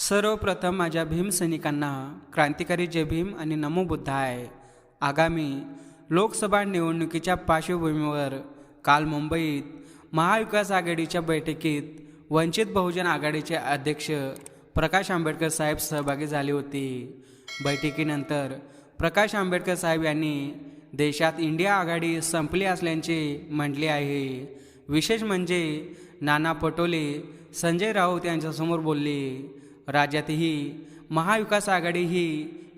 सर्वप्रथम माझ्या भीम सैनिकांना क्रांतिकारी जय भीम आणि नमो बुद्धाय आगामी लोकसभा निवडणुकीच्या पार्श्वभूमीवर काल मुंबईत महाविकास आघाडीच्या बैठकीत वंचित बहुजन आघाडीचे अध्यक्ष प्रकाश आंबेडकर साहेब सहभागी झाले होते. बैठकीनंतर प्रकाश आंबेडकर साहेब यांनी देशात इंडिया आघाडी संपली असल्याचे म्हटले आहे. विशेष म्हणजे नाना पटोले संजय राऊत यांच्यासमोर बोलले राज्यातही महाविकास आघाडी ही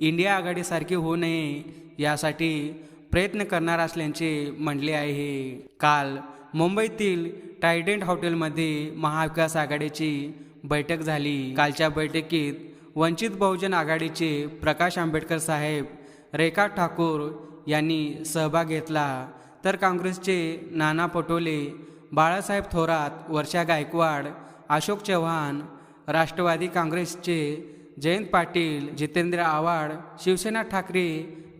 इंडिया आघाडीसारखी होऊ नये यासाठी प्रयत्न करणार असल्याचे म्हटले आहे. काल मुंबईतील टायडंट हॉटेलमध्ये महाविकास आघाडीची बैठक झाली. कालच्या बैठकीत वंचित बहुजन आघाडीचे प्रकाश आंबेडकर साहेब रेखा ठाकूर यांनी सहभाग घेतला. तर काँग्रेसचे नाना पटोले बाळासाहेब थोरात वर्षा गायकवाड अशोक चव्हाण राष्ट्रवादी काँग्रेसचे जयंत पाटील जितेंद्र आव्हाड शिवसेना ठाकरे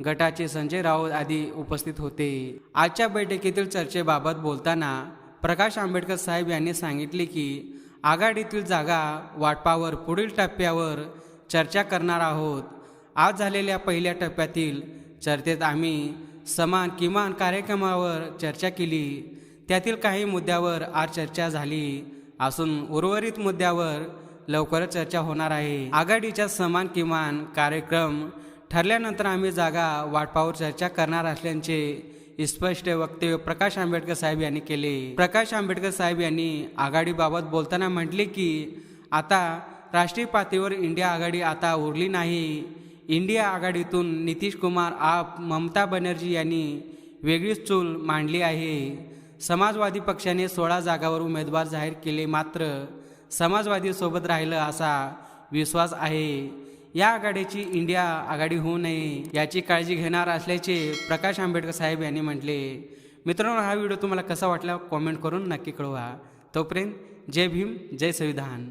गटाचे संजय राऊत आदी उपस्थित होते. आजच्या बैठकीतील चर्चेबाबत बोलताना प्रकाश आंबेडकर साहेब यांनी सांगितले की आघाडीतील जागा वाटपावर पुढील टप्प्यावर चर्चा करणार आहोत. आज झालेल्या पहिल्या टप्प्यातील चर्चेत आम्ही समान किमान कार्यक्रमावर चर्चा केली. त्यातील काही मुद्द्यावर आज चर्चा झाली असून उर्वरित मुद्द्यावर लवकरच चर्चा होणार आहे. आघाडीच्या समान किमान कार्यक्रम ठरल्यानंतर आम्ही जागा वाटपावर चर्चा करणार असल्याचे स्पष्ट वक्तव्य प्रकाश आंबेडकर साहेब यांनी केले. प्रकाश आंबेडकर साहेब यांनी आघाडीबाबत बोलताना म्हटले की आता राष्ट्रीय पातळीवर इंडिया आघाडी आता उरली नाही. इंडिया आघाडीतून नितीश कुमार आप ममता बनर्जी यांनी वेगळीच चूल मांडली आहे. समाजवादी पक्षाने सोळा जागावर उमेदवार जाहीर केले मात्र समाजवादीसोबत राहिलं असा विश्वास आहे. या आघाडीची इंडिया आघाडी होऊ नये याची काळजी घेणार असल्याचे प्रकाश आंबेडकर साहेब यांनी म्हटले. मित्रांनो हा व्हिडिओ तुम्हाला कसा वाटला? कॉमेंट करून नक्की कळवा. तोपर्यंत जय भीम जय संविधान.